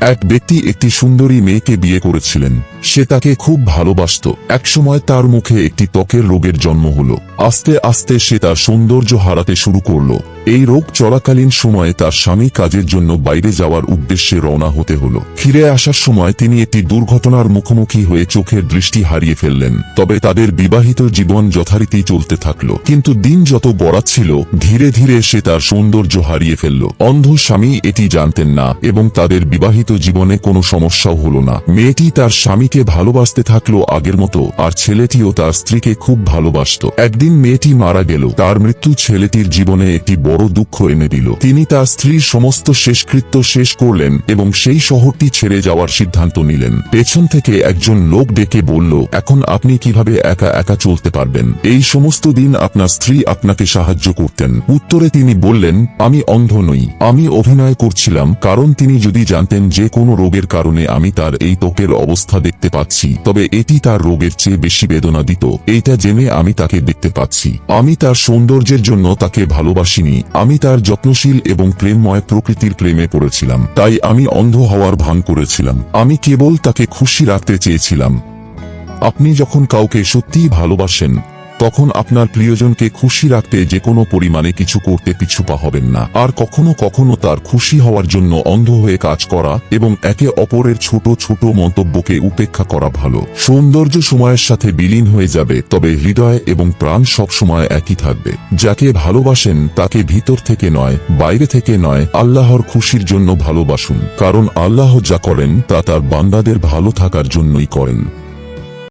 এক ব্যক্তি একটি সুন্দরী মেয়েকে বিয়ে করেছিলেন। সে তাকে খুব ভালোবাসত। একসময় তার মুখে একটি ত্বকের রোগের জন্ম হলো। আস্তে আস্তে সে তার সৌন্দর্য হারাতে শুরু করল। এই রোগ চলাকালীন সময়ে তার স্বামী কাজের জন্য বাইরে যাওয়ার উদ্দেশ্যে রওনা হতে হলো। ফিরে আসার সময় তিনি একটি দুর্ঘটনার মুখোমুখি হয়ে চোখের দৃষ্টি হারিয়ে ফেললেন, তবে তাদের বিবাহিত জীবন যথারীতি চলতে থাকল। কিন্তু দিন যত গড়াচ্ছিল, ধীরে ধীরে সে তার সৌন্দর্য হারিয়ে ফেলল। অন্ধ স্বামী এটি জানতেন না এবং তাদের বিবাহিত জীবনে কোনো সমস্যাও হলো না। মেয়েটি তার স্বামীকে ভালোবাসতে থাকল আগের মতো, আর ছেলেটিও তার স্ত্রীকে খুব ভালোবাসত। একদিন মেয়েটি মারা গেল, তার মৃত্যু ছেলেটির জীবনে একটি বড় দুঃখ এনে দিল। তিনি তার স্ত্রীর সমস্ত শেষকৃত্য শেষ করলেন এবং সেই শহরটি ছেড়ে যাওয়ার সিদ্ধান্ত নিলেন। পেছন থেকে একজন লোক ডেকে বলল, এখন আপনি কীভাবে একা একা চলতে পারবেন? এই সমস্ত দিন আপনার স্ত্রী আপনাকে সাহায্য করতেন। উত্তরে তিনি বললেন, আমি অন্ধ নই। আমি অভিনয় করছিলাম, কারণ তিনি যদি জানতেন যে কোনো রোগের কারণে আমি তার এই ত্বকের অবস্থা দেখতে পাচ্ছি, তবে এটি তার রোগের চেয়ে বেশি বেদনা দিত এইটা জেনে আমি তাকে দেখতে পাচ্ছি। আমি তার সৌন্দর্যের জন্য তাকে ভালোবাসিনি। আমি তার যত্নশীল এবং প্রেমময় প্রকৃতির প্রেমে পড়েছিলাম। তাই আমি অন্ধ হওয়ার ভান করেছিলাম। আমি কেবল তাকে খুশি রাখতে চেয়েছিলাম। আপনি যখন কাউকে সত্যিই ভালোবাসেন তখন আপনার প্রিয়জনকে খুশি রাখতে যে কোনো পরিমাণে কিছু করতে পিছুপা হবেন না। আর কখনো কখনো তার খুশি হওয়ার জন্য অন্ধ হয়ে কাজ করা এবং একে অপরের ছোট ছোট মন্তব্যকে উপেক্ষা করা ভালো। সৌন্দর্য সময়ের সাথে বিলীন হয়ে যাবে, তবে হৃদয় এবং প্রাণ সব সময় একই থাকবে। যাকে ভালোবাসেন, তাকে ভিতর থেকে নয়, বাইরে থেকে নয়, আল্লাহর খুশির জন্য ভালোবাসুন। কারণ আল্লাহ যা করেন, তা তার বান্দাদের ভালো থাকার জন্যই করেন।